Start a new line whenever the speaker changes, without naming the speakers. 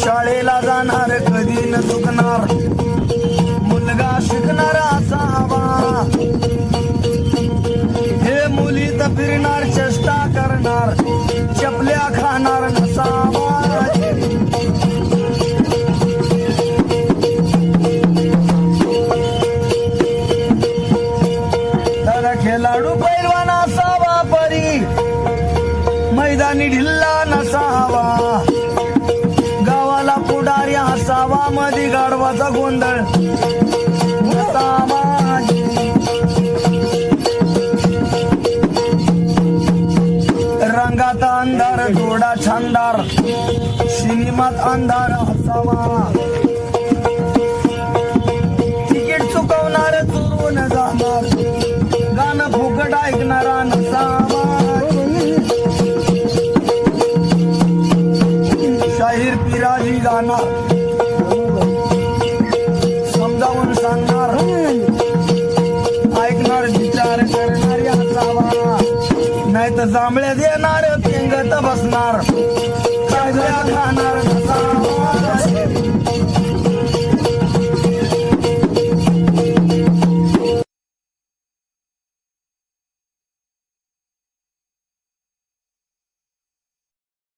शाळेला जाणार कधी न चुकणार. फिरणार चेष्टा करणार चपल्या खाणार नसावा. तर खेळाडू पैलवान असावा परी मैदानी ढिल्ला नसावा. गावाला पुढारी असावा मधी गाढवाचा गोंधळ. जगात अंधार थोडा छानदार. सिनेमात अंधार हसावा तिकीट चुकवणार चोरून जाणार. गाणं फुकट ऐकणारा नसावा. शाहीर पिराजी गाणार. समजावून सांगणार. ऐकणार विचार करणारी असावा नाही तर जांभळ्या देणार पिंगत बसणार. काय खाणार?